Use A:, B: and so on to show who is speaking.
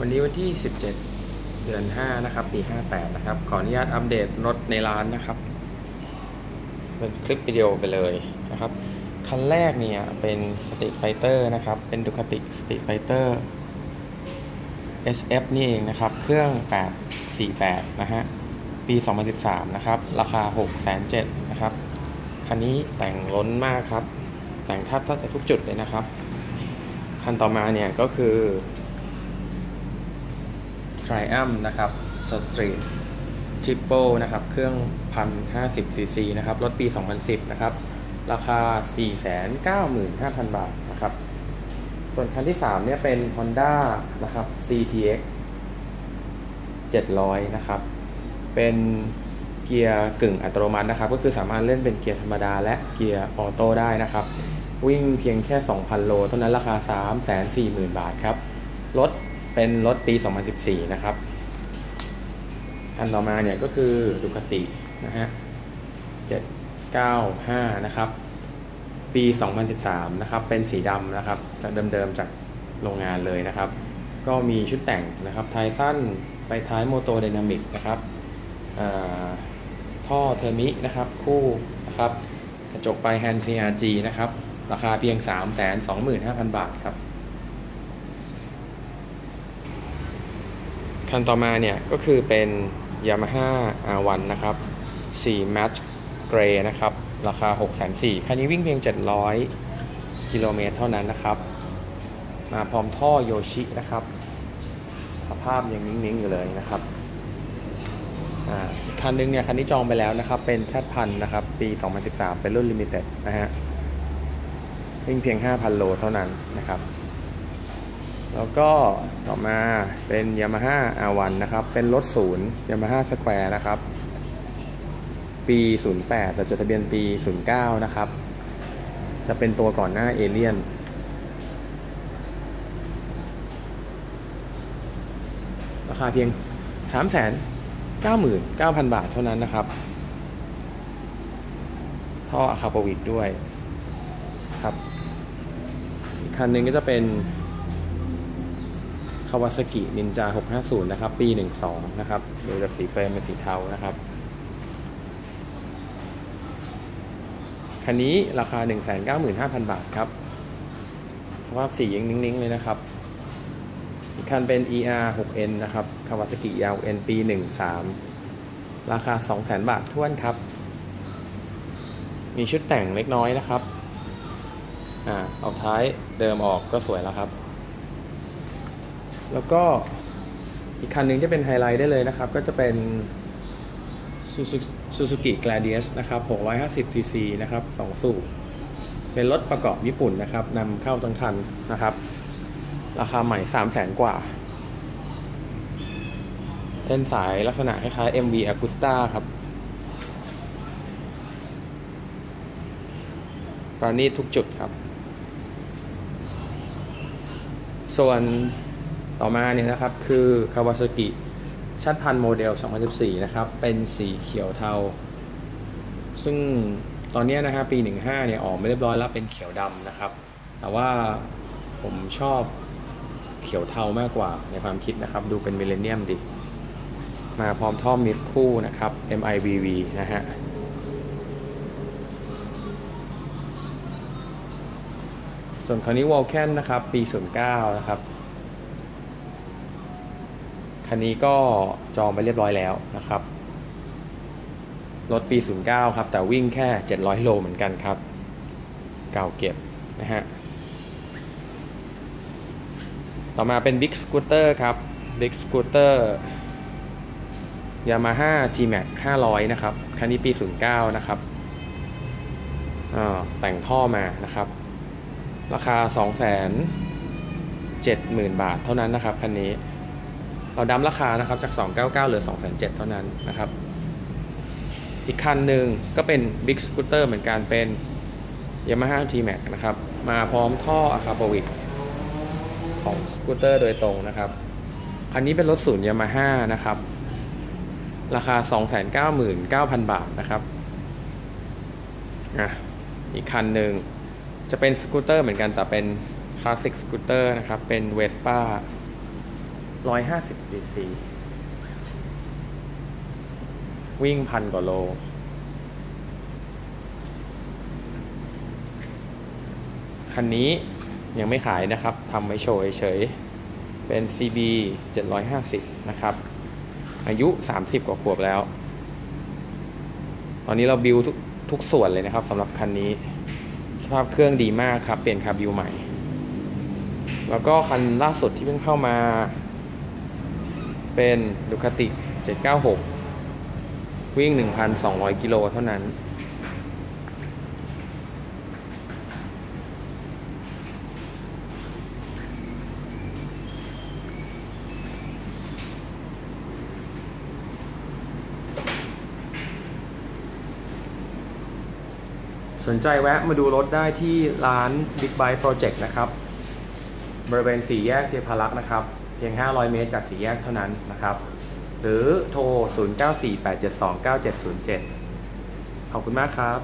A: วันนี้วันที่ 17 เดือน 5 นะครับ ปี 58 นะครับ ขออนุญาตอัปเดตรถในร้านนะครับ เป็นคลิปวิดีโอไปเลยนะครับ คันแรกเนี่ยเป็นสติไฟเตอร์นะครับ เป็นดูคติสติไฟเตอร์ SF นี่เองนะครับ เครื่อง 848 นะฮะ ปี 2013 นะครับ ราคา6,700,000นะครับ คันนี้แต่งล้นมากครับ แต่งแทบจะทุกจุดเลยนะครับ คันต่อมาเนี่ยก็คือ Triumph นะครับ Street Triple นะครับ เครื่อง 1,050 cc นะครับ รถปี 2010 นะครับ ราคา 495,000 บาทนะครับ ส่วนคันที่ 3 เนี่ยเป็น Honda นะครับ CTX 700 นะครับ เป็นเกียร์กึ่งอัตโนมัตินะครับ ก็คือสามารถเล่นเป็นเกียร์ธรรมดาและเกียร์ออโต้ได้นะครับ วิ่งเพียงแค่ 2,000 โล เท่านั้นราคา 340,000 บาทครับ รถ เป็นรถปี 2014 นะครับอันต่อมาเนี่ยก็คือดูคตินะฮะ 795 นะครับ ปี 2013 นะครับ เป็นสีดำนะครับจากเดิมๆจากโรงงานเลยนะครับ ก็มีชุดแต่งนะครับท้ายสั้นไฟท้ายโมโตไดนามิกนะครับท่อเทอร์มินะครับ คู่นะครับ กระจกปลายแฮนด์ CRG นะครับ ราคาเพียง 325,000 บาทครับ คันต่อมาเนี่ยก็คือเป็น Yamaha R1 นะครับ4 Match Gray นะครับ ราคา 6 4 0 0 0คันนี้วิ่งเพียง 700 กิโลเมตรเท่านั้นนะครับ มาพร้อมท่อโยชินะครับ สภาพยังนิ่งๆอยู่เลยนะครับคันนึงเนี่ยคันนี้จองไปแล้วนะครับ เป็น Z พันนะครับ ปี 2013 เป็นรุ่น Limited นะฮะวิ่งเพียง 5,000 โลเท่านั้นนะครับ แล้วก็ต่อมาเป็น Yamaha R1 นะครับ เป็นรถศูนย์ Yamaha Square นะครับ ปี 08 แต่จดทะเบียนปี 09 นะครับ จะเป็นตัวก่อนหน้าเอเลียนราคาเพียง 399,000 บาทเท่านั้นนะครับ ท่ออะคาปวิกด้วยครับ อีกคันหนึ่งก็จะเป็น คาวาซากินินจา650 นะครับ ปี 12 นะครับโดยจากสีเฟรมเป็นสีเทานะครับ คันนี้ราคา 195,000 บาทครับ สภาพสียังนิ่ง ๆ เลยนะครับ อีกคันเป็น ER 6N นะครับคาวาซากิยาว N ปี 13 ราคา 200,000 บาทท้วนครับ มีชุดแต่งเล็กน้อยนะครับ อ่า เอาท้ายเดิมออกก็สวยแล้วครับ แล้วก็อีกคันหนึ่งที่เป็นไฮไลท์ได้เลยนะครับ ก็จะเป็น Suzuki Gladius นะครับ 650 cc นะครับ 2 สูบ เป็นรถประกอบญี่ปุ่นนะครับนำเข้าทั้งคันนะครับ ราคาใหม่ 300,000กว่า เส้นสายลักษณะคล้ายๆ MV Agusta ครับประณีตทุกจุดครับ ส่วน ต่อมาเนี่ยนะครับคือ Kawasaki ชัดพันโมเดล 2014 นะครับ เป็นสีเขียวเทา ซึ่งตอนนี้นะครับปี 15 เนี่ยออกไม่เรียบร้อยแล้วเป็นเขียวดำนะครับ แต่ว่าผมชอบเขียวเทามากกว่าในความคิดนะครับ ดูเป็นมิเลเนียมดิ มาพร้อมท่อมิฟคู่นะครับ MIVV นะฮะส่วนคันนี้ w a l k e n นะครับ ปี 09 นะครับ คันนี้ก็จองไปเรียบร้อยแล้วนะครับ รถปี 09 ครับ แต่วิ่งแค่ 700 โลเหมือนกันครับ เก่าเก็บนะฮะ ต่อมาเป็น Big Scooter ครับ Big Scooter Yamaha T-Max 500 นะครับ คันนี้ปี 09 นะครับแต่งท่อมานะครับ ราคา 270,000 บาทเท่านั้นนะครับ คันนี้ เราดั้มราคานะครับจาก 299เหลือ 207,000เท่านั้นนะครับ อีกคันหนึ่งก็เป็น Big Scooter เหมือนกันเป็น Yamaha T-Max นะครับ มาพร้อมท่ออะคาโปวิกของสกูตเตอร์โดยตรงนะครับ คันนี้เป็นรถศูนย์ Yamaha นะครับ ราคา 299,000 บาทนะครับอะอีกคันหนึ่งจะเป็นสกูตเตอร์เหมือนกันแต่เป็นคลาสสิกสกูตเตอร์นะครับ เป็น Vespa 150ซีซีวิ่งพันกว่าโล คันนี้ยังไม่ขายนะครับทำไว้โชว์เฉยๆเป็น CB 750 นะครับ อายุ 30 กว่าขวบแล้ว ตอนนี้เราบิวทุกทุกส่วนเลยนะครับสำหรับคันนี้ สภาพเครื่องดีมากครับ เปลี่ยนคาบิวใหม่ แล้วก็คันล่าสุดที่เพิ่งเข้ามา เป็นดูคาติ 796 วิ่ง 1,200 กิโลเท่านั้น สนใจแวะมาดูรถได้ที่ร้าน Big Bike Project นะครับ บริเวณสี่แยกเทพารักษ์นะครับ พียง 500 เมตรจากสี่แยกเท่านั้นนะครับ หรือโทร 0948729707 ขอบคุณมากครับ